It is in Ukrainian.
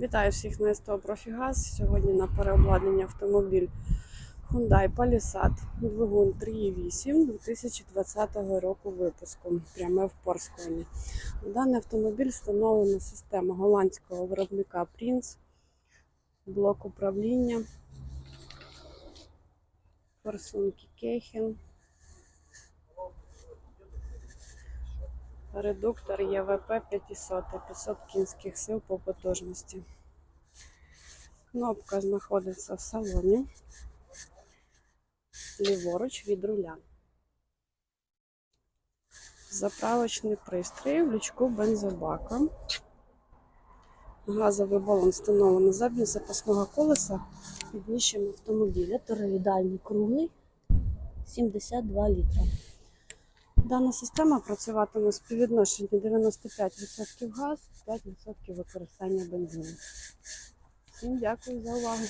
Вітаю всіх на СТО Профігаз. Сьогодні на переобладнання автомобіль Hyundai Palisade, двигун 3.8 2020 року випуску, пряме в Порсконі. Даний автомобіль встановлена система голландського виробника Prince, блок управління, форсунки Кейхен, редуктор ЄВП 500, 500 кінських сил по потужності. Кнопка знаходиться в салоні, ліворуч від руля. Заправочний пристрій в лючку бензобака. Газовий балон встановлено заднього запасного колеса під ніжчим автомобіля. Тороїдальний круглий 72 літра. Дана система працюватиме з співвідношенням 95% газ, 5% використання бензину. Всім дякую за увагу.